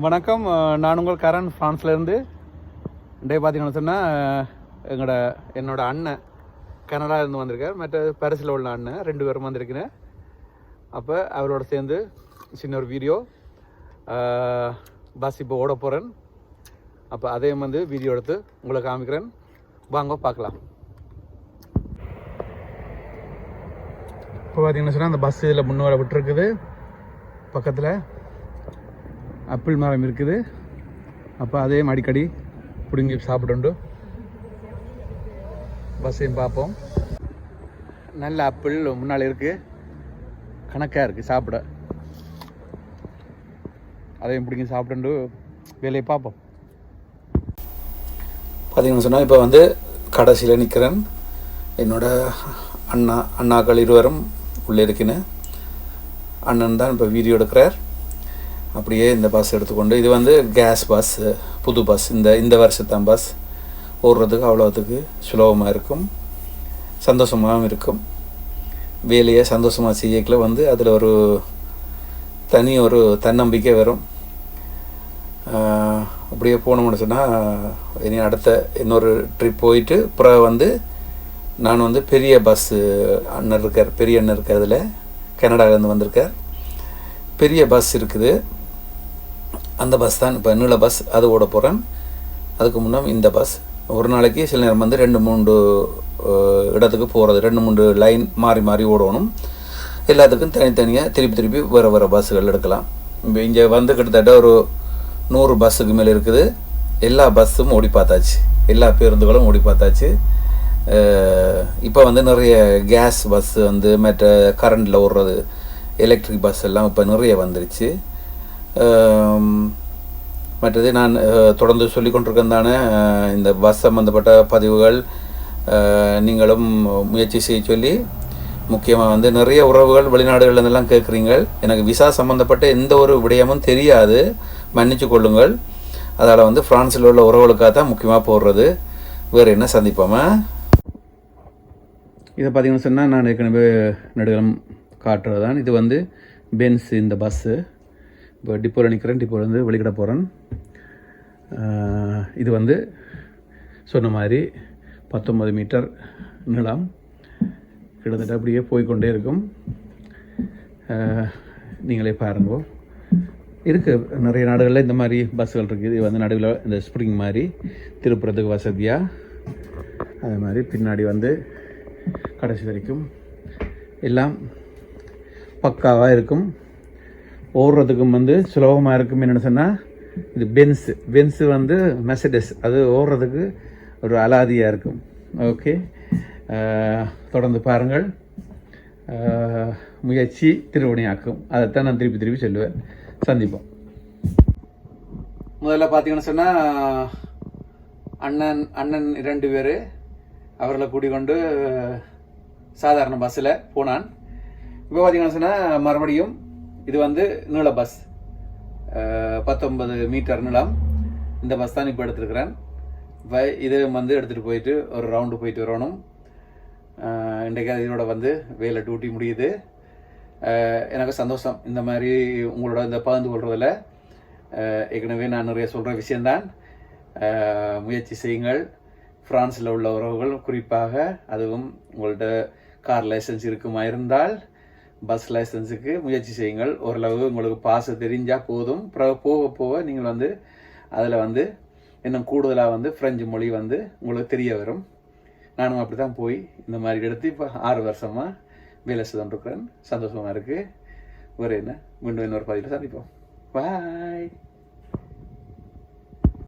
வணக்கம். நான் உங்கள் கரண் ஃப்ரான்ஸ்லேருந்து டே பார்த்தீங்கன்னு சொன்னால் எங்களோட என்னோடய அண்ணன் கனடாவிலேருந்து வந்திருக்கார். மற்ற பாரிஸில் உள்ள அண்ணன் ரெண்டு பேரும் வந்திருக்கிறேன். அப்போ அவரோட சேர்ந்து சின்ன ஒரு வீடியோ. பஸ் இப்போ ஓட போகிறேன் அப்போ அதையும் வந்து வீடியோ எடுத்து உங்களை காமிக்கிறேன். வாங்க பார்க்கலாம். இப்போ பார்த்தீங்கன்னு சொன்னால் அந்த பஸ் இதில் முன்னோட விட்டுருக்குது. பக்கத்தில் ஆப்பிள் மரம் இருக்குது. அப்போ அதையும் அடிக்கடி பிடுங்கி சாப்பிடுண்டு. பஸ்ஸையும் பார்ப்போம் நல்ல ஆப்பிள் முன்னால் இருக்குது கணக்காக இருக்குது சாப்பிட. அதையும் பிடிங்கி சாப்பிடுண்டு. வேலையை பார்ப்போம் பார்த்தீங்கன்னு சொன்னால் இப்போ வந்து கடைசியில் நிற்கிறேன் என்னோட அண்ணா அண்ணாக்கள் இருவரும் உள்ளே இருக்கினேன். அண்ணன் தான் இப்போ வீடியோ எடுக்கிறார். அப்படியே இந்த பஸ் எடுத்துக்கொண்டு இது வந்து கேஸ் பஸ் புது பஸ் இந்த இந்த வருஷத்தான் பஸ் ஓடுறதுக்கு அவ்வளோத்துக்கு சுலபமாக இருக்கும். சந்தோஷமாகவும் இருக்கும். வேலையை சந்தோஷமாக செய்யக்கில் வந்து அதில் ஒரு தனி ஒரு தன்னம்பிக்கை வரும். அப்படியே போனோம்னு சொன்னால் இனி அடுத்த இன்னொரு ட்ரிப் போயிட்டு அப்புறம் வந்து நான் வந்து பெரிய பஸ்ஸு அண்ணன் இருக்கார் பெரிய அண்ணன் இருக்கிறதுல கனடாவிலேருந்து வந்திருக்கார். பெரிய பஸ் இருக்குது. அந்த பஸ் தான். இப்போ நீள பஸ் அது ஓட போகிறேன் அதுக்கு முன்னே இந்த பஸ் ஒரு நாளைக்கு சில நேரம் வந்து ரெண்டு மூன்று இடத்துக்கு போகிறது ரெண்டு மூன்று லைன் மாறி மாறி ஓடணும். எல்லாத்துக்கும் தனித்தனியாக திருப்பி திருப்பி வேறு வேறு பஸ்ஸுகள் எடுக்கலாம். இப்போ இங்கே வந்து கிட்டத்தட்ட ஒரு நூறு பஸ்ஸுக்கு மேலே இருக்குது. எல்லா பஸ்ஸும் ஓடி பார்த்தாச்சு. எல்லா பேருந்துகளும் ஓடி பார்த்தாச்சு. இப்போ வந்து நிறைய கேஸ் பஸ்ஸு வந்து மற்ற கரண்டில் ஓடுறது எலக்ட்ரிக் பஸ் எல்லாம் இப்போ நிறைய வந்துருச்சு. மற்றது நான் தொடர்ந்து சொல்லிக்கொண்டிருக்கேன் தானே இந்த பஸ் சம்மந்தப்பட்ட பதிவுகள் நீங்களும் முயற்சி செய்ய சொல்லி முக்கியமாக வந்து நிறைய உறவுகள் வெளிநாடுகள்லாம் கேட்குறீங்க எனக்கு விசா சம்மந்தப்பட்ட எந்த ஒரு விடயமும் தெரியாது. மன்னிச்சு கொள்ளுங்கள். அதால் வந்து ஃப்ரான்ஸில் உள்ள உறவுகளுக்காக தான் முக்கியமாக போடுறது. வேறு என்ன சந்திப்போமா இதை பார்த்தீங்கன்னு சொன்னால் நான் ஏற்கனவே நடுகளம் காட்டுறது தான் இது வந்து பென்ஸ் இந்த பஸ்ஸு. இப்போ டிப்போவில் நிற்கிறேன் டிப்போவில் வந்து வெளிக்கிட போகிறேன் இது வந்து சொன்ன மாதிரி பத்தொன்பது மீட்டர் நீளம் கிட்டத்தட்ட அப்படியே போய்க்கொண்டே இருக்கும். நீங்களே பாருங்கோ இருக்குது நிறைய நாடுகளில் இந்த மாதிரி பஸ்ஸுகள் இருக்குது இது வந்து நடுவில் இந்த ஸ்ப்ரிங் மாதிரி திருப்புறத்துக்கு வசதியாக அது மாதிரி பின்னாடி வந்து கடைசி வரைக்கும் எல்லாம் பக்காவாக இருக்கும். ஓடுறதுக்கும் வந்து சுலபமாக இருக்கும். என்னென்னு சொன்னால் இது பென்ஸு பென்ஸு வந்து மெசடஸ் அது ஓடுறதுக்கு ஒரு அலாதியாக இருக்கும். ஓகே தொடர்ந்து பாருங்கள். முயற்சி திருவணியாக்கும். அதைத்தான் நான் திருப்பி திருப்பி சொல்லுவேன். சந்திப்போம். முதல்ல பார்த்தீங்கன்னு சொன்னால் அண்ணன் அண்ணன் இரண்டு பேர் அவர்களை கூடிக்கொண்டு சாதாரண பஸ்ஸில் போனான். இப்போ பார்த்தீங்கன்னு சொன்னால் மறுபடியும் இது வந்து நீள பஸ் பத்தொன்பது மீட்டர் நீளம். இந்த பஸ் தான் இப்போ எடுத்துருக்கிறேன். இப்போ இது வந்து எடுத்துகிட்டு போயிட்டு ஒரு ரவுண்டு போயிட்டு வரணும். இன்றைக்கு இதோட வந்து வேலை டியூட்டி முடியுது. எனக்கு சந்தோஷம். இந்த மாதிரி உங்களோட இந்த பகிர்ந்து கொள்றதில் ஏற்கனவே நான் நிறைய சொல்கிற விஷயந்தான் முயற்சி செய்யுங்கள். ஃப்ரான்ஸில் உள்ள உறவுகள் குறிப்பாக அதுவும் உங்கள்கிட்ட கார் லைசன்ஸ் இருக்குமா இருந்தால் பஸ் லைசன்ஸுக்கு முயற்சி செய்யுங்கள். ஓரளவு உங்களுக்கு பாச தெரிஞ்சால் போதும். போக போக நீங்கள் வந்து அதில் வந்து இன்னும் கூடுதலாக வந்து ஃப்ரெஞ்சு மொழி வந்து உங்களுக்கு தெரிய வரும். நானும் அப்படி தான் போய் இந்த மாதிரி எடுத்து இப்போ ஆறு வருஷமாக வேலை செய்துருக்குறேன் சந்தோஷமாக இருக்குது ஒரு என்ன? மீண்டும் இன்னொரு பதிவில் சந்திப்போம். பாய்